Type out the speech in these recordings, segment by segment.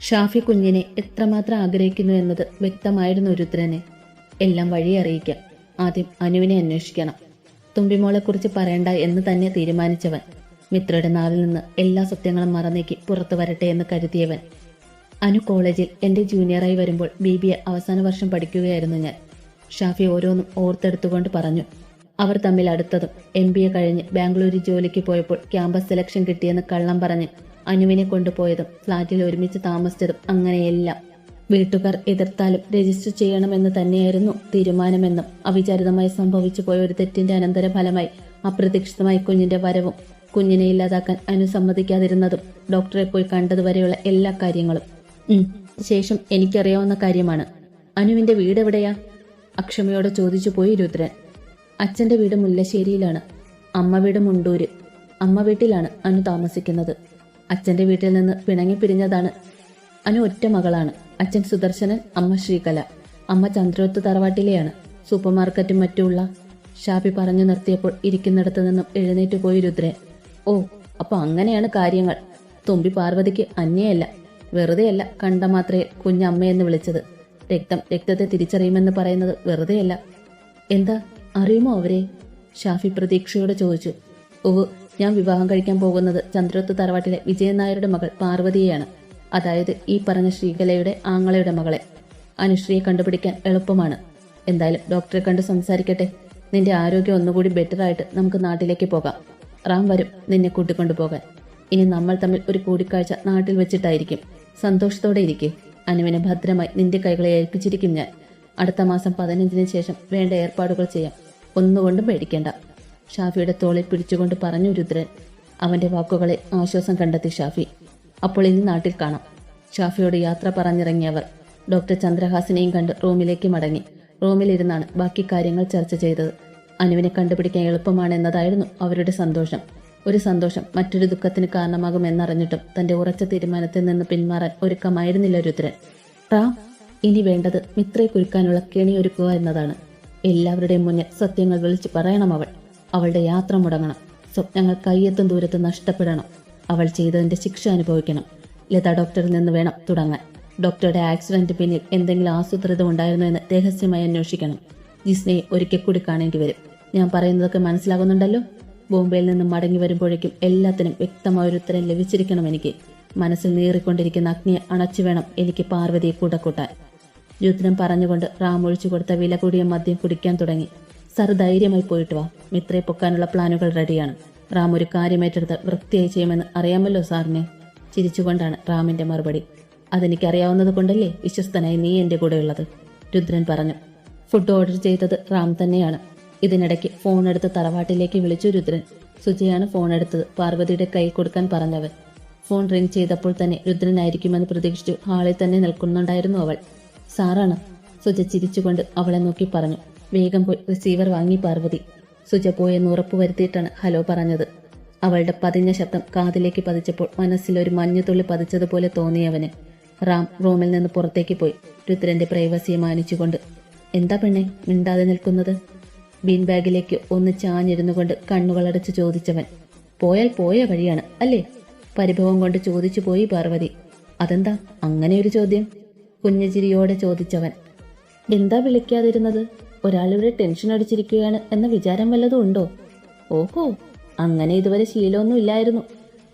ഷാഫി കുഞ്ഞിനെ എത്രമാത്രം ആഗ്രഹിക്കുന്നു എന്നത് വ്യക്തമായിരുന്നു രുദ്രന്. എല്ലാം വഴി അറിയിക്കാം. ആദ്യം അനുവിനെ അന്വേഷിക്കണം. തുമ്പിമോളെക്കുറിച്ച് പറയണ്ട എന്ന് തന്നെ തീരുമാനിച്ചവൻ. മിത്രയുടെ നാളിൽ നിന്ന് എല്ലാ സത്യങ്ങളും മറന്നേക്ക് പുറത്തു വരട്ടെ എന്ന് കരുതിയവൻ. അനു കോളേജിൽ എന്റെ ജൂനിയറായി വരുമ്പോൾ ബി ബി എ അവസാന വർഷം പഠിക്കുകയായിരുന്നു ഞാൻ. ഷാഫി ഓരോന്നും ഓർത്തെടുത്തുകൊണ്ട് പറഞ്ഞു. അവർ തമ്മിൽ അടുത്തതും എം ബി എ കഴിഞ്ഞ് ബാംഗ്ലൂരിൽ ജോലിക്ക് പോയപ്പോൾ ക്യാമ്പസ് സെലക്ഷൻ കിട്ടിയെന്ന് കള്ളം പറഞ്ഞ് അനുവിനെ കൊണ്ടുപോയതും ഫ്ളാറ്റിൽ ഒരുമിച്ച് താമസിച്ചതും അങ്ങനെയെല്ലാം. വീട്ടുകാർ എതിർത്താലും രജിസ്റ്റർ ചെയ്യണമെന്ന് തന്നെയായിരുന്നു തീരുമാനമെന്നും അവിചാരിതമായി സംഭവിച്ചു പോയ ഒരു തെറ്റിന്റെ അനന്തരഫലമായി അപ്രതീക്ഷിതമായി കുഞ്ഞിന്റെ വരവും കുഞ്ഞിനെ ഇല്ലാതാക്കാൻ അനുസമ്മതിക്കാതിരുന്നതും ഡോക്ടറെ പോയി കണ്ടതുവരെയുള്ള എല്ലാ കാര്യങ്ങളും. ശേഷം എനിക്കറിയാവുന്ന കാര്യമാണ്. അനുവിന്റെ വീട് എവിടെയാ? അക്ഷമയോടെ ചോദിച്ചു പോയി രുദ്രൻ. അച്ഛന്റെ വീട് മുല്ലശ്ശേരിയിലാണ്. അമ്മ വീട് മുണ്ടൂര്. അമ്മ വീട്ടിലാണ് അനു താമസിക്കുന്നത്. അച്ഛന്റെ വീട്ടിൽ നിന്ന് പിണങ്ങി പിരിഞ്ഞതാണ്. അനു ഒറ്റ മകളാണ്. അച്ഛൻ സുദർശനൻ അമ്മ ശ്രീകല. അമ്മ ചന്ദ്രോത്ത് തറവാട്ടിലെയാണ്. സൂപ്പർ മാർക്കറ്റും മറ്റുമുള്ള ഷാപ്പി പറഞ്ഞു നിർത്തിയപ്പോൾ ഇരിക്കുന്നിടത്തു നിന്നും എഴുന്നേറ്റ് പോയി രുദ്രൻ. ഓ അപ്പൊ അങ്ങനെയാണ് കാര്യങ്ങൾ. തുമ്പി പാർവതിക്ക് അന്യയല്ല വെറുതെയല്ല കണ്ട മാത്രമേ കുഞ്ഞമ്മയെന്ന് വിളിച്ചത്. രക്തം രക്തത്തെ തിരിച്ചറിയുമെന്ന് പറയുന്നത് വെറുതെയല്ല. എന്താ അറിയുമോ അവരെ? ഷാഫി പ്രതീക്ഷയോടെ ചോദിച്ചു. ഓ ഞാൻ വിവാഹം കഴിക്കാൻ പോകുന്നത് ചന്ദ്രത്ത് തറവാട്ടിലെ വിജയൻ നായരുടെ മകൾ പാർവതിയെയാണ്. അതായത് ഈ പറഞ്ഞ ശ്രീകലയുടെ ആങ്ങളയുടെ മകളെ. അനുശ്രീയെ കണ്ടുപിടിക്കാൻ എളുപ്പമാണ്. എന്തായാലും ഡോക്ടറെ കണ്ട് സംസാരിക്കട്ടെ. നിന്റെ ആരോഗ്യം ഒന്നുകൂടി ബെറ്റർ ആയിട്ട് നമുക്ക് നാട്ടിലേക്ക് പോകാം. റാം വരും നിന്നെ കൂട്ടിക്കൊണ്ടു പോകാൻ. ഇനി നമ്മൾ തമ്മിൽ ഒരു കൂടിക്കാഴ്ച നാട്ടിൽ വെച്ചിട്ടായിരിക്കും. സന്തോഷത്തോടെ ഇരിക്കെ. അനുവിനെ ഭദ്രമായി നിന്റെ കൈകളെ ഏൽപ്പിച്ചിരിക്കും ഞാൻ. അടുത്ത മാസം പതിനഞ്ചിന് ശേഷം വേണ്ട ഏർപ്പാടുകൾ ചെയ്യാം. ഒന്നുകൊണ്ടും പേടിക്കേണ്ട. ഷാഫിയുടെ തോളിൽ പിടിച്ചുകൊണ്ട് പറഞ്ഞു രുദ്രൻ അവന്റെ വാക്കുകളെ ആശ്വാസം കണ്ടെത്തി ഷാഫി അപ്പോൾ ഇനി നാട്ടിൽ കാണാം. ഷാഫിയോട് യാത്ര പറഞ്ഞിറങ്ങിയവർ ഡോക്ടർ ചന്ദ്രഹാസിനെയും കണ്ട് റൂമിലേക്ക് മടങ്ങി. റൂമിലിരുന്നാണ് ബാക്കി കാര്യങ്ങൾ ചർച്ച ചെയ്തത്. അനുവിനെ കണ്ടുപിടിക്കാൻ എളുപ്പമാണ് എന്നതായിരുന്നു അവരുടെ സന്തോഷം. ഒരു സന്തോഷം മറ്റൊരു ദുഃഖത്തിന് കാരണമാകുമെന്നറിഞ്ഞിട്ടും തന്റെ ഉറച്ച തീരുമാനത്തിൽ നിന്ന് പിന്മാറാൻ ഒരുക്കമായിരുന്നില്ല രുദ്രൻ. റാം ഇനി വേണ്ടത് മിത്രയെ കുരുക്കാനുള്ള കെണിയൊരുക്കുക എന്നതാണ്. എല്ലാവരുടെയും മുന്നിൽ സത്യങ്ങൾ വിളിച്ചു പറയണം അവൾ. അവളുടെ യാത്ര മുടങ്ങണം. സ്വപ്നങ്ങൾ കയ്യെത്തും ദൂരത്ത് നഷ്ടപ്പെടണം. അവൾ ചെയ്തതിന്റെ ശിക്ഷ അനുഭവിക്കണം. ലത ഡോക്ടറിൽ നിന്ന് വേണം തുടങ്ങാൻ. ഡോക്ടറുടെ ആക്സിഡന്റ് പിന്നിൽ എന്തെങ്കിലും ആസൂത്രിതം ഉണ്ടായിരുന്നോ എന്ന് രഹസ്യമായി അന്വേഷിക്കണം. ജിസ്നയെ ഒരിക്കൽ കൂടി കാണേണ്ടി വരും. ഞാൻ പറയുന്നതൊക്കെ മനസ്സിലാകുന്നുണ്ടല്ലോ? ബോംബെയിൽ നിന്ന് മടങ്ങി വരുമ്പോഴേക്കും എല്ലാത്തിനും വ്യക്തമായ ഒരു ഉത്തരം ലഭിച്ചിരിക്കണം എനിക്ക്. മനസ്സിൽ നീറിക്കൊണ്ടിരിക്കുന്ന അഗ്നിയെ അണച്ചു വേണം എനിക്ക് പാർവതിയെ കൂടെ കൂട്ടാൻ. രുദ്രൻ പറഞ്ഞുകൊണ്ട് റാം ഒഴിച്ചു കൊടുത്ത വില കൂടിയ മദ്യം കുടിക്കാൻ തുടങ്ങി. സർ ധൈര്യമായി പോയിട്ട് വാ. മിത്രയെ പൊക്കാനുള്ള പ്ലാനുകൾ റെഡിയാണ്. റാം ഒരു കാര്യമേറ്റെടുത്ത് വൃത്തിയായി ചെയ്യുമെന്ന് അറിയാമല്ലോ സാറിനെ. ചിരിച്ചുകൊണ്ടാണ് റാമിന്റെ മറുപടി. അതെനിക്കറിയാവുന്നത് കൊണ്ടല്ലേ വിശ്വസ്തനായി നീ എന്റെ കൂടെയുള്ളത്? രുദ്രൻ പറഞ്ഞു. ഫുഡ് ഓർഡർ ചെയ്തത് റാം തന്നെയാണ്. ഇതിനിടയ്ക്ക് ഫോൺ എടുത്ത് തറവാട്ടിലേക്ക് വിളിച്ചു രുദ്രൻ. സുജയാണ് ഫോൺ എടുത്തത് പാർവതിയുടെ കൈ കൊടുക്കാൻ പറഞ്ഞവൻ. ഫോൺ റിംഗ് ചെയ്തപ്പോൾ തന്നെ രുദ്രനായിരിക്കുമെന്ന് പ്രതീക്ഷിച്ചു ഹാളിൽ തന്നെ നിൽക്കുന്നുണ്ടായിരുന്നു അവൾ. സാറാണ്. സുജ ചിരിച്ചുകൊണ്ട് അവളെ നോക്കി പറഞ്ഞു. വേഗം റിസീവർ വാങ്ങി പാർവതി. സുജ പോയെന്ന് ഉറപ്പുവരുത്തിയിട്ടാണ് ഹലോ പറഞ്ഞത്. അവളുടെ പതിഞ്ഞ ശബ്ദം കാതിലേക്ക് പതിച്ചപ്പോൾ മനസ്സിൽ ഒരു മഞ്ഞുതുള്ളി പതിച്ചതുപോലെ തോന്നിയവന് റാം റൂമിൽ നിന്ന് പുറത്തേക്ക് പോയി. രുദ്രന്റെ പ്രൈവസിയെ മാനിച്ചുകൊണ്ട് എന്താ പെണ്ണെ മിണ്ടാതെ നിൽക്കുന്നത്? ബീൻ ബാഗിലേക്ക് ഒന്ന് ചാഞ്ഞിരുന്നു കൊണ്ട് കണ്ണുകളടച്ച് ചോദിച്ചവൻ പോയാൽ പോയ വഴിയാണ് അല്ലേ? പരിഭവം കൊണ്ട് ചോദിച്ചു പോയി പാർവതി അതെന്താ അങ്ങനെ ഒരു ചോദ്യം കുഞ്ഞുചിരിയോടെ ചോദിച്ചവൻ എന്താ വിളിക്കാതിരുന്നത്? ഒരാളിവിടെ ടെൻഷൻ അടിച്ചിരിക്കുകയാണ് എന്ന വിചാരം വല്ലതും ഉണ്ടോ? ഓഹോ അങ്ങനെ ഇതുവരെ ശീലമൊന്നും ഇല്ലായിരുന്നു.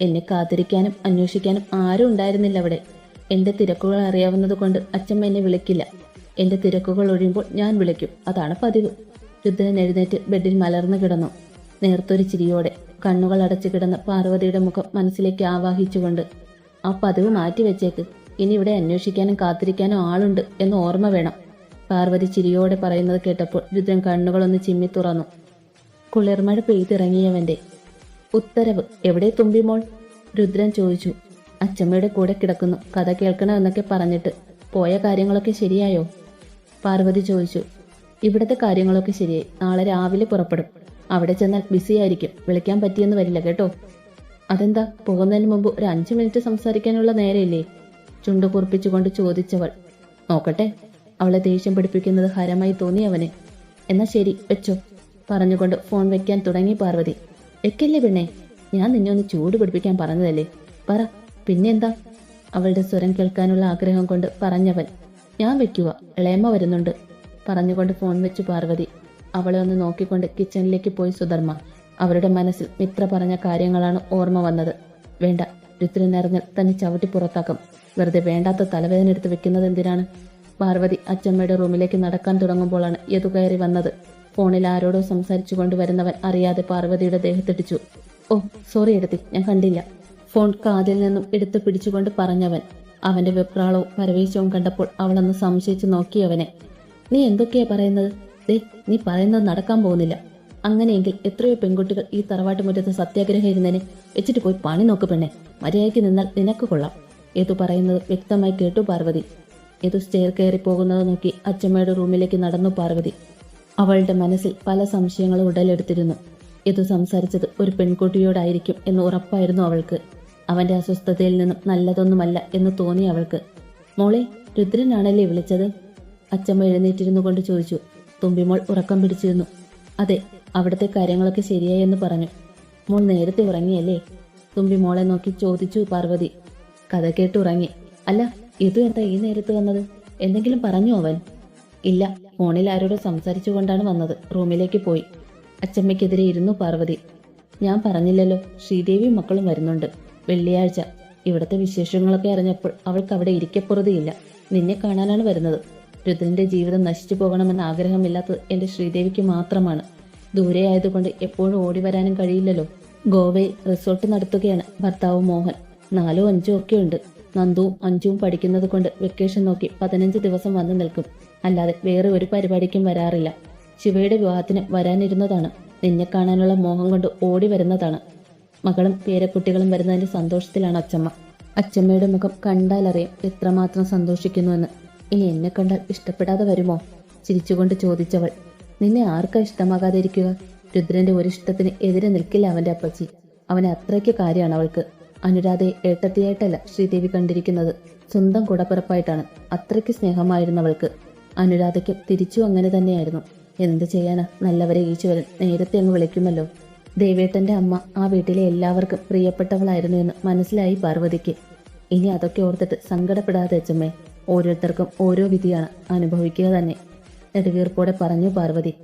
എന്നെ കാത്തിരിക്കാനും അന്വേഷിക്കാനും ആരും ഉണ്ടായിരുന്നില്ല അവിടെ. എന്റെ തിരക്കുകൾ അറിയാവുന്നത് കൊണ്ട് അച്ഛമ്മ എന്നെ വിളിക്കില്ല. എന്റെ തിരക്കുകൾ ഒഴിയുമ്പോൾ ഞാൻ വിളിക്കും. അതാണ് പതിവ്. രുദ്രൻ എഴുന്നേറ്റ് ബെഡിൽ മലർന്നു കിടന്നു. നേർത്തൊരു ചിരിയോടെ കണ്ണുകൾ അടച്ചു കിടന്ന പാർവതിയുടെ മുഖം മനസ്സിലേക്ക് ആവാഹിച്ചുകൊണ്ട് ആ പതിവ് മാറ്റിവെച്ചേക്ക്. ഇനി ഇവിടെ അന്വേഷിക്കാനും കാത്തിരിക്കാനും ആളുണ്ട് എന്ന് ഓർമ്മ വേണം. പാർവതി ചിരിയോടെ പറയുന്നത് കേട്ടപ്പോൾ രുദ്രൻ കണ്ണുകളൊന്ന് ചിമ്മി തുറന്നു. കുളിർമഴ പെയ്തിറങ്ങിയവന്റെ ഉത്തരവ് എവിടെ തുമ്പിമോൾ രുദ്രൻ ചോദിച്ചു. അച്ഛമ്മയുടെ കൂടെ കിടക്കുന്നു. കഥ കേൾക്കണമെന്നൊക്കെ പറഞ്ഞിട്ട് പോയ കാര്യങ്ങളൊക്കെ ശരിയായോ? പാർവതി ചോദിച്ചു. ഇവിടുത്തെ കാര്യങ്ങളൊക്കെ ശരിയായി. നാളെ രാവിലെ പുറപ്പെടും. അവിടെ ചെന്നാൽ ബിസി ആയിരിക്കും. വിളിക്കാൻ പറ്റിയെന്ന് വരില്ല കേട്ടോ. അതെന്താ? പോകുന്നതിന് മുമ്പ് ഒരു അഞ്ചു മിനിറ്റ് സംസാരിക്കാനുള്ള നേരമില്ലേ? ചുണ്ടു കുറിപ്പിച്ചുകൊണ്ട് ചോദിച്ചവൾ. നോക്കട്ടെ. അവളെ ദേഷ്യം പിടിപ്പിക്കുന്നത് ഹരമായി തോന്നി അവന്. എന്നാ ശരി വെച്ചോ. പറഞ്ഞുകൊണ്ട് ഫോൺ വെക്കാൻ തുടങ്ങി പാർവതി. വെക്കല്ലേ പെണ്ണെ ഞാൻ നിന്നെ ഒന്ന് ചൂട് പിടിപ്പിക്കാൻ പറഞ്ഞതല്ലേ? പറ പിന്നെന്താ? അവളുടെ സ്വരം കേൾക്കാനുള്ള ആഗ്രഹം കൊണ്ട് പറഞ്ഞവൻ ഞാൻ വെക്കുക ഇളയമ്മ വരുന്നുണ്ട് പറഞ്ഞുകൊണ്ട് ഫോൺ വെച്ചു പാർവതി. അവളെ ഒന്ന് നോക്കിക്കൊണ്ട് കിച്ചണിലേക്ക് പോയി സുധർമ്മ. അവരുടെ മനസ്സിൽ മിത്ര പറഞ്ഞ കാര്യങ്ങളാണ് ഓർമ്മ വന്നത്. വേണ്ട രുദ്രനറിഞ്ഞാൽ തന്നെ ചവിട്ടി പുറത്താക്കും. വെറുതെ വേണ്ടാത്ത തലവേദന എടുത്ത് വെക്കുന്നത് എന്തിനാണ്? പാർവതി അച്ചമ്മയുടെ റൂമിലേക്ക് നടക്കാൻ തുടങ്ങുമ്പോഴാണ് യതു കയറി വന്നത്. ഫോണിൽ ആരോടോ സംസാരിച്ചു കൊണ്ടുവരുന്നവൻ അറിയാതെ പാർവതിയുടെ ദേഹത്തിടിച്ചു. ഓ സോറി എടുത്തി ഞാൻ കണ്ടില്ല. ഫോൺ കാതിൽ നിന്നും എടുത്തു പിടിച്ചുകൊണ്ട് പറഞ്ഞവൻ. അവന്റെ വെപ്രാളവും പരവേശവും കണ്ടപ്പോൾ അവളൊന്ന് സംശയിച്ചു നോക്കിയവനെ. നീ എന്തൊക്കെയാ പറയുന്നത്? ദേ നീ പറയുന്നത് നടക്കാൻ പോകുന്നില്ല. അങ്ങനെയെങ്കിൽ എത്രയോ പെൺകുട്ടികൾ ഈ തറവാട്ട് മുറ്റത്ത് സത്യാഗ്രഹം ഇരുന്നതിനെ വെച്ചിട്ട് പോയി പണി നോക്ക് പെണ്ണെ. മര്യാദയ്ക്ക് നിന്നാൽ നിനക്ക് കൊള്ളാം. ഏതു പറയുന്നത് വ്യക്തമായി കേട്ടു പാർവതി. ഏതു സ്റ്റെയർ കയറി പോകുന്നത് നോക്കി അച്ചമ്മയുടെ റൂമിലേക്ക് നടന്നു പാർവതി. അവളുടെ മനസ്സിൽ പല സംശയങ്ങളും ഉടലെടുത്തിരുന്നു. ഇത് സംസാരിച്ചത് ഒരു പെൺകുട്ടിയോടായിരിക്കും എന്ന് ഉറപ്പായിരുന്നു അവൾക്ക്. അവന്റെ അസ്വസ്ഥതയിൽ നിന്നും നല്ലതൊന്നുമല്ല എന്ന് തോന്നി അവൾക്ക്. മോളെ രുദ്രനാണല്ലേ വിളിച്ചത്? അച്ചമ്മ എഴുന്നേറ്റിരുന്നു കൊണ്ട് ചോദിച്ചു. തുമ്പിമോൾ ഉറക്കം പിടിച്ചിരുന്നു. അതെ അവിടുത്തെ കാര്യങ്ങളൊക്കെ ശരിയായെന്ന് പറഞ്ഞു. മോൾ നേരത്തെ ഉറങ്ങിയല്ലേ? തുമ്പി മോളെ നോക്കി ചോദിച്ചു പാർവതി. കഥ കേട്ട് ഉറങ്ങി. അല്ല ഇത് എന്താ ഈ നേരത്ത് വന്നത്? എന്തെങ്കിലും പറഞ്ഞു അവൻ? ഇല്ല ഫോണിൽ ആരോട് സംസാരിച്ചുകൊണ്ടാണ് വന്നത്. റൂമിലേക്ക് പോയി. അച്ചമ്മയ്ക്കെതിരെ ഇരുന്നു പാർവതി. ഞാൻ പറഞ്ഞില്ലല്ലോ ശ്രീദേവി മക്കളും വരുന്നുണ്ട്. വെള്ളിയാഴ്ച. ഇവിടുത്തെ വിശേഷങ്ങളൊക്കെ അറിഞ്ഞപ്പോൾ അവൾക്ക് അവിടെ ഇരിക്കപ്പുറതിയില്ല. നിന്നെ കാണാനാണ് വരുന്നത്. രുദ്രന്റെ ജീവിതം നശിച്ചു പോകണമെന്ന ആഗ്രഹമില്ലാത്തത് എന്റെ ശ്രീദേവിക്ക് മാത്രമാണ്. ദൂരെ ആയതുകൊണ്ട് എപ്പോഴും ഓടി വരാനും കഴിയില്ലല്ലോ. ഗോവയിൽ റിസോർട്ട് നടത്തുകയാണ് ഭർത്താവ് മോഹൻ. നാലോ അഞ്ചോ ഒക്കെ ഉണ്ട്. നന്ദുവും അഞ്ചുവും പഠിക്കുന്നത് കൊണ്ട് വെക്കേഷൻ നോക്കി പതിനഞ്ച് ദിവസം വന്നു നിൽക്കും. അല്ലാതെ വേറെ ഒരു പരിപാടിക്കും വരാറില്ല. ശിവയുടെ വിവാഹത്തിന് വരാനിരുന്നതാണ്. നിന്നെ കാണാനുള്ള മോഹം കൊണ്ട് ഓടി വരുന്നതാണ്. മകളും പേരക്കുട്ടികളും വരുന്നതിന്റെ സന്തോഷത്തിലാണ് അച്ചമ്മ. അച്ചമ്മയുടെ മുഖം കണ്ടാൽ കണ്ടാലറിയാം എത്രമാത്രം സന്തോഷിക്കുന്നുവെന്ന്. ഇനി എന്നെ കണ്ടാൽ ഇഷ്ടപ്പെടാതെ വരുമോ? ചിരിച്ചുകൊണ്ട് ചോദിച്ചവൾ. നിന്നെ ആർക്കാ ഇഷ്ടമാകാതെ ഇരിക്കുക രുദ്രന്റെ ഒരിഷ്ടത്തിന് എതിരെ നിൽക്കില്ല അവന്റെ അപ്പച്ചി. അവനെ അത്രയ്ക്ക് കാര്യമാണ് അവൾക്ക്. അനുരാധയെ ഏട്ടത്തിയായിട്ടല്ല ശ്രീദേവി കണ്ടിരിക്കുന്നത്. സ്വന്തം കുടപ്പിറപ്പായിട്ടാണ്. അത്രയ്ക്ക് സ്നേഹമായിരുന്നവൾക്ക്. അനുരാധയ്ക്ക് തിരിച്ചു അങ്ങനെ തന്നെയായിരുന്നു. എന്ത് ചെയ്യാനാ? നല്ലവരെ ഈശ്വരൻ നേരത്തെ അങ്ങ് വിളിക്കുമല്ലോ. ദേവേട്ടന്റെ അമ്മ ആ വീട്ടിലെ എല്ലാവർക്കും പ്രിയപ്പെട്ടവളായിരുന്നു എന്ന് മനസ്സിലായി പാർവതിക്ക്. ഇനി അതൊക്കെ ഓർത്തിട്ട് സങ്കടപ്പെടാതെ അച്ചമ്മേ ഓരോരുത്തർക്കും ഓരോ വിധിയാണ് അനുഭവിക്കുക തന്നെ. നെടുവീർപ്പോടെ പറഞ്ഞു പാർവതി.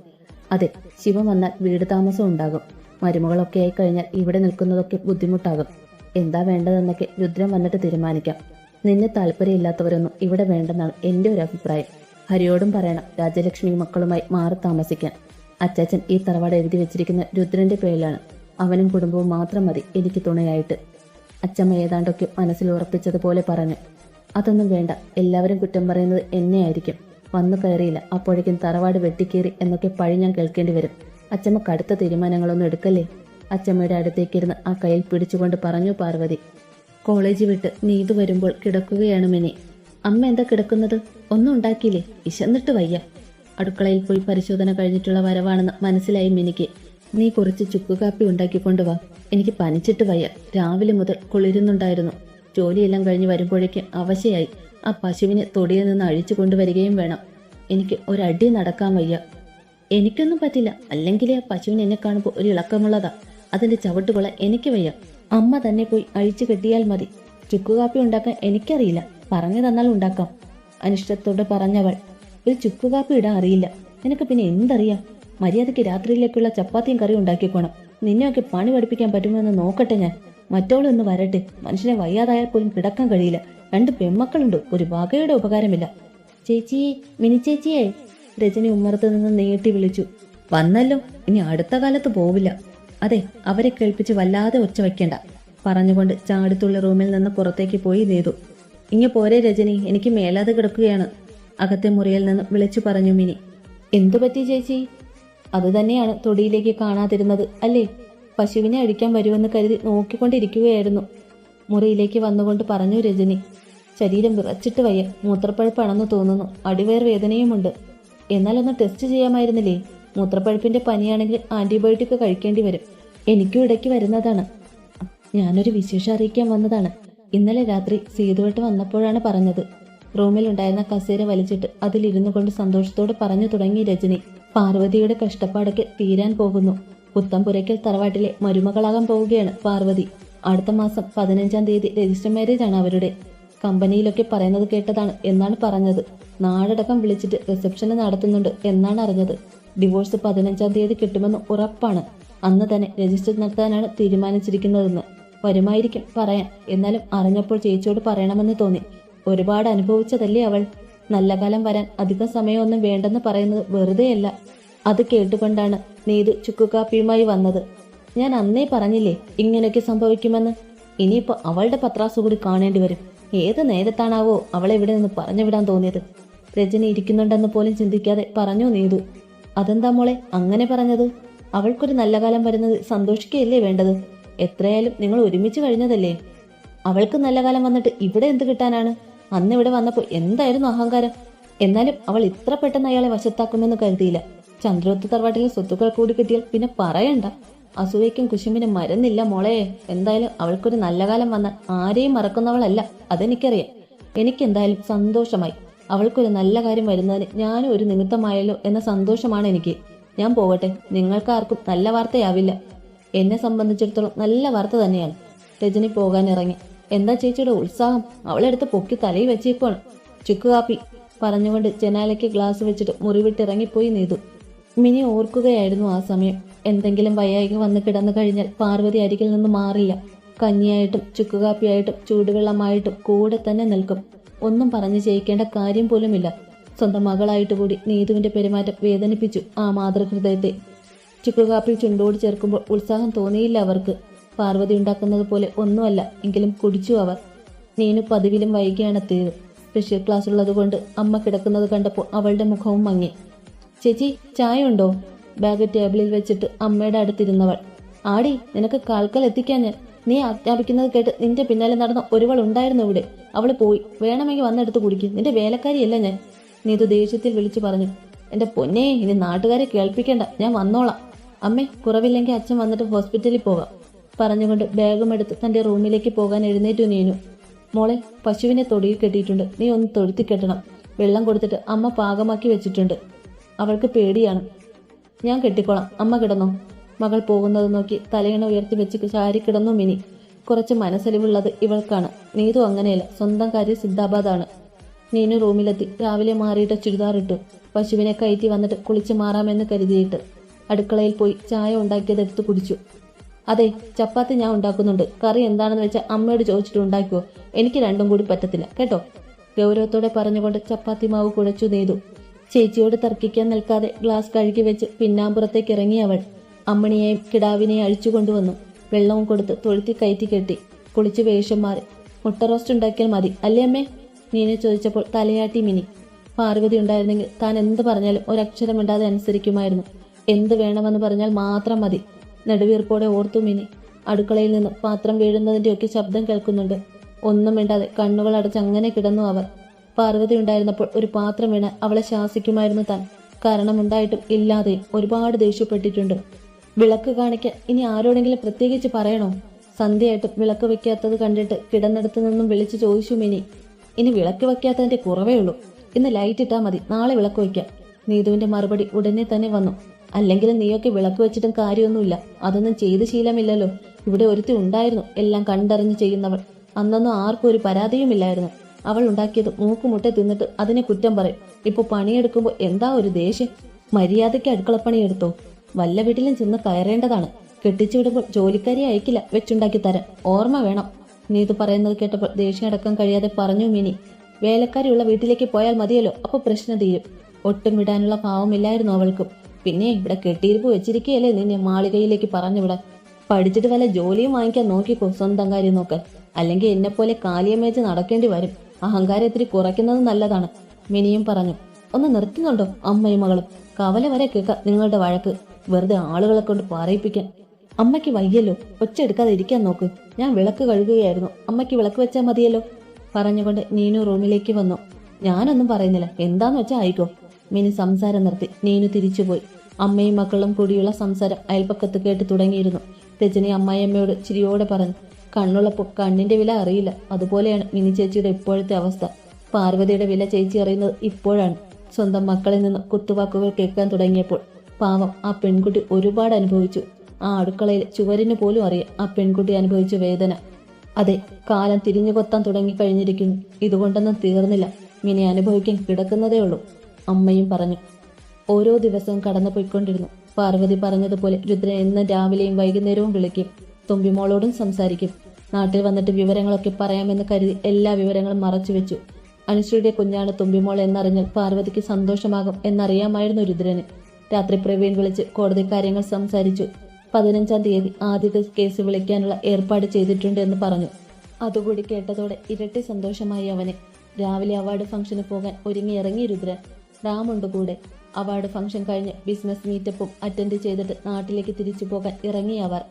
അതെ ശിവം വന്നാൽ വീട് താമസം ഉണ്ടാകും. മരുമകളൊക്കെ ആയി കഴിഞ്ഞാൽ ഇവിടെ നിൽക്കുന്നതൊക്കെ ബുദ്ധിമുട്ടാകും. എന്താ വേണ്ടതെന്നൊക്കെ രുദ്രൻ വന്നിട്ട് തീരുമാനിക്കാം. നിന്നെ താല്പര്യമില്ലാത്തവരൊന്നും ഇവിടെ വേണ്ടെന്നാണ് എന്റെ ഒരു അഭിപ്രായം. ഹരിയോടും പറയണം രാജലക്ഷ്മി മക്കളുമായി മാറി താമസിക്കാൻ. അച്ചാച്ചൻ ഈ തറവാട് എഴുതി വെച്ചിരിക്കുന്ന രുദ്രന്റെ പേരിലാണ്. അവനും കുടുംബവും മാത്രം മതി എനിക്ക് തുണയായിട്ട്. അച്ചമ്മ ഏതാണ്ടൊക്കെ മനസ്സിൽ ഉറപ്പിച്ചതുപോലെ പറഞ്ഞു. അതൊന്നും വേണ്ട എല്ലാവരും കുറ്റം പറയുന്നത് എന്നെയായിരിക്കും. വന്നു കയറിയില്ല അപ്പോഴേക്കും തറവാട് വെട്ടിക്കേറി എന്നൊക്കെ പഴി ഞാൻ കേൾക്കേണ്ടി വരും. അച്ചമ്മ കടുത്ത തീരുമാനങ്ങളൊന്നും എടുക്കല്ലേ? അച്ചമ്മയുടെ അടുത്തേക്കിരുന്ന് ആ കയ്യിൽ പിടിച്ചുകൊണ്ട് പറഞ്ഞു പാർവതി കോളേജ് വിട്ട് നീതു വരുമ്പോൾ കിടക്കുകയാണ് മിനി. അമ്മ എന്താ കിടക്കുന്നത്? ഒന്നും ഉണ്ടാക്കിയില്ലേ? വിശന്നിട്ട് വയ്യ. അടുക്കളയിൽ പോയി പരിശോധന കഴിഞ്ഞിട്ടുള്ള വരവാണെന്ന് മനസ്സിലായി മിനിക്ക്. നീ കുറച്ച് ചുക്കുകാപ്പി ഉണ്ടാക്കിക്കൊണ്ട് വാ. എനിക്ക് പനിച്ചിട്ട് വയ്യ. രാവിലെ മുതൽ കുളിരുന്നുണ്ടായിരുന്നു. ജോലിയെല്ലാം കഴിഞ്ഞ് വരുമ്പോഴേക്കും അവശയായി. ആ പശുവിനെ തൊടിയിൽ നിന്ന് അഴിച്ചു കൊണ്ടുവരികയും വേണം. എനിക്ക് ഒരടി നടക്കാൻ വയ്യ. എനിക്കൊന്നും പറ്റില്ല. അല്ലെങ്കിൽ ആ പശുവിന് എന്നെ കാണുമ്പോൾ ഒരു ഇളക്കമുള്ളതാ. അതിന്റെ ചവിട്ടുകൊള എനിക്ക് വയ്യ. അമ്മ തന്നെ പോയി അഴിച്ചു കെട്ടിയാൽ മതി. ചുക്കുകാപ്പി ഉണ്ടാക്കാൻ എനിക്കറിയില്ല. പറഞ്ഞു തന്നാൽ ഉണ്ടാക്കാം. അനിഷ്ടത്തോട് പറഞ്ഞവൾ ഒരു ചുക്കുകാപ്പി ഇടാൻ അറിയില്ല. നിനക്ക് പിന്നെ എന്തറിയാം? മര്യാദയ്ക്ക് രാത്രിയിലേക്കുള്ള ചപ്പാത്തിയും കറിയും ഉണ്ടാക്കിക്കോണം. നിന്നെയൊക്കെ പണി പഠിപ്പിക്കാൻ പറ്റുമെന്ന് നോക്കട്ടെ ഞാൻ. മറ്റോളൊന്ന് വരട്ടെ. മനുഷ്യനെ വയ്യാതായാൽ പോലും കിടക്കാൻ കഴിയില്ല. രണ്ട് പെമ്മക്കളുണ്ട് ഒരു വകയുടെ ഉപകാരമില്ല. ചേച്ചി മിനി ചേച്ചിയെ? രജനി ഉമ്മറത്ത് നിന്ന് നീട്ടി വിളിച്ചു. വന്നല്ലോ. ഇനി അടുത്ത കാലത്ത് പോവില്ല. അതെ അവരെ കേൾപ്പിച്ച് വല്ലാതെ ഒച്ച വയ്ക്കണ്ട. പറഞ്ഞുകൊണ്ട് ചാടുത്തുള്ള റൂമിൽ നിന്ന് പുറത്തേക്ക് പോയി നേതു ഇങ്ങ പോരെ രജനി എനിക്ക് മേലാതെ കിടക്കുകയാണ്. അകത്തെ മുറിയിൽ നിന്ന് വിളിച്ചു പറഞ്ഞു മിനി. എന്തു പറ്റി ചേച്ചി? അതുതന്നെയാണ് തൊടിയിലേക്ക് കാണാതിരുന്നത് അല്ലേ? പശുവിനെ അഴിക്കാൻ വരുമെന്ന് കരുതി നോക്കിക്കൊണ്ടിരിക്കുകയായിരുന്നു. മുറിയിലേക്ക് വന്നുകൊണ്ട് പറഞ്ഞു രജനി. ശരീരം വിറച്ചിട്ട് വയ്യ. മൂത്രപ്പഴുപ്പാണെന്ന് തോന്നുന്നു. അടിവയർ വേദനയുമുണ്ട്. എന്നാലൊന്ന് ടെസ്റ്റ് ചെയ്യാമായിരുന്നില്ലേ? മൂത്രപ്പഴുപ്പിന്റെ പനിയാണെങ്കിൽ ആന്റിബയോട്ടിക് കഴിക്കേണ്ടി വരും. എനിക്കും ഇടയ്ക്ക് വരുന്നതാണ്. ഞാനൊരു വിശേഷം അറിയിക്കാൻ വന്നതാണ്. ഇന്നലെ രാത്രി സീതുവട്ട് വന്നപ്പോഴാണ് പറഞ്ഞത്. റൂമിലുണ്ടായിരുന്ന കസേര വലിച്ചിട്ട് അതിലിരുന്നു കൊണ്ട് സന്തോഷത്തോടെ പറഞ്ഞു തുടങ്ങി രജനി. പാർവതിയുടെ കഷ്ടപ്പാടൊക്കെ തീരാൻ പോകുന്നു. പുത്തംപുരയ്ക്കൽ തറവാട്ടിലെ മരുമകളാകാൻ പോവുകയാണ് പാർവതി. അടുത്ത മാസം പതിനഞ്ചാം തീയതി രജിസ്റ്റർ മാരേജ് ആണ് അവരുടെ. കമ്പനിയിലൊക്കെ പറയുന്നത് കേട്ടതാണ് എന്നാണ് പറഞ്ഞത്. നാടടക്കം വിളിച്ചിട്ട് റിസപ്ഷന് നടത്തുന്നുണ്ട് എന്നാണ് അറിഞ്ഞത്. ഡിവോഴ്സ് പതിനഞ്ചാം തീയതി കിട്ടുമെന്ന് ഉറപ്പാണ്. അന്ന് തന്നെ രജിസ്റ്റർ നടത്താനാണ് തീരുമാനിച്ചിരിക്കുന്നതെന്ന് വരുമായിരിക്കും പറയാൻ. എന്നാലും അറിഞ്ഞപ്പോൾ ചേച്ചിയോട് പറയണമെന്ന് തോന്നി. ഒരുപാട് അനുഭവിച്ചതല്ലേ അവൾ? നല്ല കാലം വരാൻ അധികം സമയമൊന്നും വേണ്ടെന്ന് പറയുന്നത് വെറുതെയല്ല. അത് കേട്ടുകൊണ്ടാണ് നീതു ചുക്കുകാപ്പിയുമായി വന്നത്. ഞാൻ അന്നേ പറഞ്ഞില്ലേ ഇങ്ങനെയൊക്കെ സംഭവിക്കുമെന്ന്? ഇനിയിപ്പോ അവളുടെ പത്രാസ് കൂടി കാണേണ്ടി വരും. ഏത് നേരത്താണാവോ അവളെ ഇവിടെ നിന്ന് പറഞ്ഞു വിടാൻ തോന്നിയത്? രജനി ഇരിക്കുന്നുണ്ടെന്ന് പോലും ചിന്തിക്കാതെ പറഞ്ഞു നീതു. അതെന്താ മോളെ അങ്ങനെ പറഞ്ഞത്? അവൾക്കൊരു നല്ല കാലം വരുന്നത് സന്തോഷിക്കുകയല്ലേ വേണ്ടത്? എത്രയായാലും നിങ്ങൾ ഒരുമിച്ച് കഴിഞ്ഞതല്ലേ? അവൾക്ക് നല്ല കാലം വന്നിട്ട് ഇവിടെ എന്ത് കിട്ടാനാണ്? അന്ന് ഇവിടെ വന്നപ്പോൾ എന്തായിരുന്നു അഹങ്കാരം? എന്നാലും അവൾ ഇത്ര പെട്ടെന്ന് അയാളെ വശത്താക്കുമെന്ന് കരുതിയില്ല. ചന്ദ്രോത്ത് തറവാട്ടിലെ സ്വത്തുക്കൾ കൂടി കിട്ടിയാൽ പിന്നെ പറയണ്ട. അസൂയയ്ക്കും കുശുമ്പിനും മരുന്നില്ല മോളെ. എന്തായാലും അവൾക്കൊരു നല്ല കാലം വന്നാൽ ആരെയും മറക്കുന്നവളല്ല അതെനിക്കറിയാം. എനിക്കെന്തായാലും സന്തോഷമായി. അവൾക്കൊരു നല്ല കാര്യം വരുന്നതിന് ഞാനും ഒരു നിമിത്തമായല്ലോ എന്ന സന്തോഷമാണ് എനിക്ക്. ഞാൻ പോകട്ടെ. നിങ്ങൾക്കാർക്കും നല്ല വാർത്തയാവില്ല. എന്നെ സംബന്ധിച്ചിടത്തോളം നല്ല വാർത്ത തന്നെയാണ്. രജനി പോകാൻ ഇറങ്ങി എന്താ ചേച്ചിയുടെ ഉത്സാഹം? അവളെടുത്ത് പൊക്കി തലയിൽ വെച്ചിപ്പോണ് ചുക്ക് കാപ്പി പറഞ്ഞുകൊണ്ട് ജനാലയ്ക്ക് ഗ്ലാസ് വെച്ചിട്ട് മുറിവിട്ടിറങ്ങിപ്പോയി നീതു. മിനി ഓർക്കുകയായിരുന്നു ആ സമയം. എന്തെങ്കിലും വയ്യായിക വന്ന് കിടന്നു കഴിഞ്ഞാൽ പാർവതി അരികിൽ നിന്ന് മാറില്ല. കഞ്ഞിയായിട്ടും ചുക്കുകാപ്പിയായിട്ടും ചൂടുവെള്ളമായിട്ടും കൂടെ തന്നെ നിൽക്കും. ഒന്നും പറഞ്ഞു ചെയ്യിക്കേണ്ട കാര്യം പോലുമില്ല. സ്വന്തം മകളായിട്ട് കൂടി നീതുവിന്റെ പെരുമാറ്റം വേദനിപ്പിച്ചു ആ മാതൃഹൃദയത്തെ. ചുക്കുകാപ്പിൽ ചുണ്ടോട് ചേർക്കുമ്പോൾ ഉത്സാഹം തോന്നിയില്ല അവർക്ക്. പാർവതി ഉണ്ടാക്കുന്നത് പോലെ ഒന്നുമല്ല എങ്കിലും കുടിച്ചു അവർ. നീനു പതിവിലും വൈകിയാണ് തീരും സ്പെഷ്യൽ ക്ലാസ് ഉള്ളതുകൊണ്ട് അമ്മ കിടക്കുന്നത് കണ്ടപ്പോൾ അവളുടെ മുഖവും മങ്ങി. ചേച്ചി ചായ ഉണ്ടോ ബാഗ് ടേബിളിൽ വെച്ചിട്ട് അമ്മയുടെ അടുത്തിരുന്നവൾ. ആടി നിനക്ക് കാൽക്കൽ എത്തിക്കാൻ ഞാൻ നീ ആജ്ഞാപിക്കുന്നത് കേട്ട് നിന്റെ പിന്നാലെ നടന്ന ഒരുവൾ ഉണ്ടായിരുന്നു ഇവിടെ. അവൾ പോയി. വേണമെങ്കിൽ വന്നെടുത്ത് കുടിക്കും. നിന്റെ വേലക്കാരിയല്ല ഞാൻ. നീതു ദേഷ്യത്തിൽ വിളിച്ചു പറഞ്ഞു. എന്റെ പൊന്നെ ഇനി നാട്ടുകാരെ കേൾപ്പിക്കേണ്ട. ഞാൻ വന്നോളാം. അമ്മേ കുറവില്ലെങ്കിൽ അച്ഛൻ വന്നിട്ട് ഹോസ്പിറ്റലിൽ പോകാം. പറഞ്ഞുകൊണ്ട് ബാഗും എടുത്ത് തന്റെ റൂമിലേക്ക് പോകാൻ എഴുന്നേറ്റു നീനു. മോളെ പശുവിനെ തൊടിയിൽ കെട്ടിയിട്ടുണ്ട്. നീ ഒന്ന് തൊഴുത്തി കെട്ടണം. വെള്ളം കൊടുത്തിട്ട് അമ്മ പാകമാക്കി വെച്ചിട്ടുണ്ട്. അവൾക്ക് പേടിയാണ്. ഞാൻ കെട്ടിക്കോളാം. അമ്മ കിടന്നോ? മകൾ പോകുന്നത് നോക്കി തലയിണ ഉയർത്തി വെച്ച് ചാരി കിടന്നു മിനി. കുറച്ച് മനസ്സലിവുള്ളത് ഇവൾക്കാണ്. നീതു അങ്ങനെയല്ല. സ്വന്തം കാര്യം സിദ്ധാബാദാണ് നീനു റൂമിലെത്തി. രാവിലെ മാറിയിട്ട് ചുരിദാറിട്ടു പശുവിനെ കയറ്റി വന്നിട്ട് കുളിച്ച് മാറാമെന്ന് കരുതിയിട്ട് അടുക്കളയിൽ പോയി ചായ ഉണ്ടാക്കിയത് എടുത്തു കുടിച്ചു. അതെ ചപ്പാത്തി ഞാൻ ഉണ്ടാക്കുന്നുണ്ട്. കറി എന്താണെന്ന് വെച്ചാൽ അമ്മയോട് ചോദിച്ചിട്ട് ഉണ്ടാക്കുവോ? എനിക്ക് രണ്ടും കൂടി പറ്റത്തില്ല. കേട്ടോ? ഗൗരവത്തോടെ പറഞ്ഞുകൊണ്ട് ചപ്പാത്തി മാവ് കുഴച്ചു നെയ്തു ചേച്ചിയോട് തർക്കിക്കാൻ നിൽക്കാതെ ഗ്ലാസ് കഴുകി വെച്ച് പിന്നാമ്പുറത്തേക്ക് ഇറങ്ങി അവൾ. അമ്മണിയെയും കിടാവിനെയും അഴിച്ചു കൊണ്ടുവന്നു. വെള്ളവും കൊടുത്ത് തൊഴുത്തി കയറ്റി കെട്ടി. കുളിച്ച് വേഷം മാറി. മുട്ട റോസ്റ്റ് ഉണ്ടാക്കിയാൽ മതി. അല്ലേ അമ്മേ? നീനെ ചോദിച്ചപ്പോൾ തലയാട്ടി മിനി. പാർവതി ഉണ്ടായിരുന്നെങ്കിൽ താൻ എന്ത് പറഞ്ഞാലും ഒരക്ഷരം ഇണ്ടാതെ അനുസരിക്കുമായിരുന്നു. എന്ത് വേണമെന്ന് പറഞ്ഞാൽ മാത്രം മതി. നെടുവീർപ്പോടെ ഓർത്തു മിനി. അടുക്കളയിൽ നിന്ന് പാത്രം വീഴുന്നതിന്റെയൊക്കെ ശബ്ദം കേൾക്കുന്നുണ്ട്. ഒന്നും വേണ്ടാതെ കണ്ണുകൾ അടച്ച് അങ്ങനെ കിടന്നു അവർ. പാർവതി ഉണ്ടായിരുന്നപ്പോൾ ഒരു പാത്രം വീണ് അവളെ ശാസിക്കുമായിരുന്നു താൻ. കാരണമുണ്ടായിട്ടും ഇല്ലാതെയും ഒരുപാട് ദേഷ്യപ്പെട്ടിട്ടുണ്ട്. വിളക്ക് കാണിക്കാൻ ഇനി ആരോടെങ്കിലും പ്രത്യേകിച്ച് പറയണോ? സന്ധ്യയായിട്ടും വിളക്ക് വെക്കാത്തത് കണ്ടിട്ട് കിടന്നിടത്ത് നിന്നും വിളിച്ചു ചോദിച്ചു മിനി. ഇനി വിളക്ക് വെക്കാത്തതിന്റെ കുറവേ ഉള്ളൂ. ഇന്ന് ലൈറ്റ് ഇട്ടാ മതി. നാളെ വിളക്ക് വയ്ക്കാം. നീതുവിന്റെ മറുപടി ഉടനെ തന്നെ വന്നു. അല്ലെങ്കിൽ നീയൊക്കെ വിളക്ക് വെച്ചിട്ടും കാര്യമൊന്നുമില്ല. അതൊന്നും ചെയ്ത് ശീലമില്ലല്ലോ. ഇവിടെ ഒരുത്തി ഉണ്ടായിരുന്നു. എല്ലാം കണ്ടറിഞ്ഞ് ചെയ്യുന്നവൾ. അന്നൊന്നും ആർക്കും ഒരു പരാതിയുമില്ലായിരുന്നു. അവൾ ഉണ്ടാക്കിയത് മൂക്കുമുട്ട തിന്നിട്ട് അതിനെ കുറ്റം പറയും. ഇപ്പൊ പണിയെടുക്കുമ്പോൾ എന്താ ഒരു ദേഷ്യം? മര്യാദയ്ക്ക് അടുക്കളപ്പണി എടുത്തോ? വല്ല വീട്ടിലും ചെന്ന് കയറേണ്ടതാണ്. കെട്ടിച്ചു വിടുമ്പോൾ ജോലിക്കാരി അയക്കില്ല. വെച്ചുണ്ടാക്കി തരാൻ ഓർമ്മ വേണം. നീ ഇത് പറയുന്നത് കേട്ടപ്പോൾ ദേഷ്യം അടക്കം കഴിയാതെ പറഞ്ഞു മിനി. വേലക്കാരിയുള്ള വീട്ടിലേക്ക് പോയാൽ മതിയല്ലോ. അപ്പൊ പ്രശ്നം തീരും. ഒട്ടും വിടാനുള്ള ഭാവമില്ലായിരുന്നു അവൾക്കും. പിന്നെ ഇവിടെ കെട്ടിയിരിപ്പ് വെച്ചിരിക്കുകയല്ലേ നിന്നെ മാളികയിലേക്ക് പറഞ്ഞു വിടാൻ പഠിച്ചിട്ട് വല്ല ജോലിയും വാങ്ങിക്കാൻ നോക്കിക്കോ സ്വന്തം കാര്യം നോക്കാൻ. അല്ലെങ്കിൽ എന്നെ പോലെ കാലിയമേച്ച് നടക്കേണ്ടി വരും. അഹങ്കാരം ഇത്തിരി കുറയ്ക്കുന്നത് നല്ലതാണ്. മിനിയും പറഞ്ഞു. ഒന്ന് നിർത്തുന്നുണ്ടോ? അമ്മയും മകളും. കവല വരെ കേൾക്കാം നിങ്ങളുടെ വഴക്ക്. വെറുതെ ആളുകളെ കൊണ്ട് പറയിപ്പിക്കാൻ. അമ്മയ്ക്ക് വയ്യല്ലോ. ഒച്ചെടുക്കാതെ ഇരിക്കാൻ നോക്ക്. ഞാൻ വിളക്ക് കഴുകുകയായിരുന്നു. അമ്മയ്ക്ക് വിളക്ക് വെച്ചാൽ മതിയല്ലോ. പറഞ്ഞുകൊണ്ട് നീനു റൂമിലേക്ക് വന്നു. ഞാനൊന്നും പറയുന്നില്ല. എന്താന്ന് വെച്ചാൽ ആയിക്കോ. മിനി സംസാരം നിർത്തി. നീനു തിരിച്ചുപോയി അമ്മയും മക്കളും കൂടിയുള്ള സംസാരം അയൽപ്പക്കത്ത് കേട്ട് തുടങ്ങിയിരുന്നു. രജനി അമ്മായിയമ്മയോട് ചിരിയോടെ പറഞ്ഞു. കണ്ണുള്ളപ്പോൾ കണ്ണിന്റെ വില അറിയില്ല. അതുപോലെയാണ് മിനി ചേച്ചിയുടെ ഇപ്പോഴത്തെ അവസ്ഥ. പാർവതിയുടെ വില ചേച്ചി അറിയുന്നത് ഇപ്പോഴാണ്. സ്വന്തം മക്കളിൽ നിന്ന് കുത്തുവാക്കുകൾ കേൾക്കാൻ തുടങ്ങിയപ്പോൾ പാവം ആ പെൺകുട്ടി ഒരുപാട് അനുഭവിച്ചു. ആ അടുക്കളയിൽ ചുവരിന് പോലും അറിയാം ആ പെൺകുട്ടി അനുഭവിച്ച വേദന. അതെ കാലം തിരിഞ്ഞു കൊത്താൻ തുടങ്ങി കഴിഞ്ഞിരിക്കുന്നു ഇതുകൊണ്ടൊന്നും തീർന്നില്ല. മിനി അനുഭവിക്കാൻ കിടക്കുന്നതേ ഉള്ളൂ അമ്മയും പറഞ്ഞു. ഓരോ ദിവസവും കടന്നു പോയിക്കൊണ്ടിരുന്നു പാർവതി പറഞ്ഞതുപോലെ രുദ്രൻ എന്നും രാവിലെയും വൈകുന്നേരവും വിളിക്കും. തുമ്പിമോളോടും സംസാരിക്കും. നാട്ടിൽ വന്നിട്ട് വിവരങ്ങളൊക്കെ പറയാമെന്ന് കരുതി എല്ലാ വിവരങ്ങളും മറച്ചു വെച്ചു. അനുശ്രീയുടെ കുഞ്ഞാണ് തുമ്പിമോൾ എന്നറിഞ്ഞാൽ പാർവതിക്ക് സന്തോഷമാകും എന്നറിയാമായിരുന്നു രുദ്രന്. രാത്രി പ്രവീൺ വിളിച്ച് കോടതി കാര്യങ്ങൾ സംസാരിച്ചു. പതിനഞ്ചാം തീയതി ആദ്യത്തെ കേസ് വിളിക്കാനുള്ള ഏർപ്പാട് ചെയ്തിട്ടുണ്ട് എന്ന് പറഞ്ഞു. അതുകൂടി കേട്ടതോടെ ഇരട്ടി സന്തോഷമായി അവന്. രാവിലെ അവാർഡ് ഫംഗ്ഷന് പോകാൻ ഒരുങ്ങി ഇറങ്ങി രുദ്രൻ റാമുണ്ട് കൂടെ. അവാർഡ് ഫംഗ്ഷൻ കഴിഞ്ഞ് ബിസിനസ് മീറ്റപ്പും അറ്റൻഡ് ചെയ്തിട്ട് നാട്ടിലേക്ക് തിരിച്ചു പോകാൻ ഇറങ്ങി അവർ.